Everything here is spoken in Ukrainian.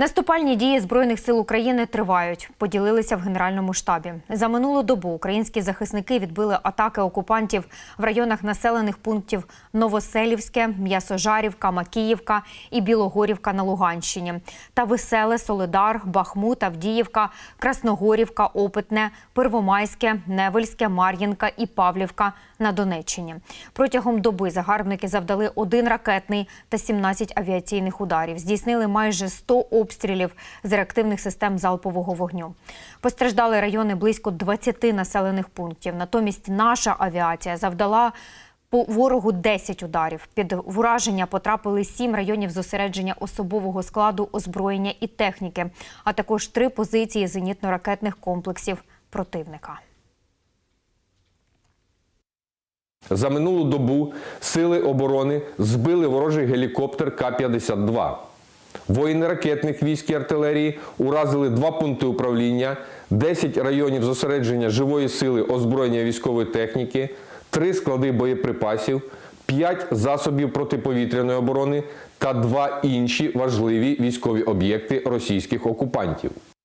Наступальні дії збройних сил України тривають. Поділилися в генеральному штабі. За минулу добу українські захисники відбили атаки окупантів в районах населених пунктів Новоселівське, М'ясожарівка, Макіївка і Білогорівка на Луганщині та Веселе, Солидар, Бахмут, Авдіївка, Красногорівка, Опитне, Первомайське, Невельське, Мар'їнка і Павлівка на Донеччині. Протягом доби загарбники завдали один ракетний та 17 авіаційних ударів. Здійснили майже 100 обстрілів з реактивних систем залпового вогню. Постраждали райони близько 20 населених пунктів. Натомість наша авіація завдала по ворогу 10 ударів. Під враження потрапили 7 районів зосередження особового складу, озброєння і техніки, а також три позиції зенітно-ракетних комплексів противника. За минулу добу сили оборони збили ворожий гелікоптер К-52. Воїни ракетних військ і артилерії уразили два пункти управління, 10 районів зосередження живої сили озброєння військової техніки, 3 склади боєприпасів, 5 засобів протиповітряної оборони та 2 інші важливі військові об'єкти російських окупантів.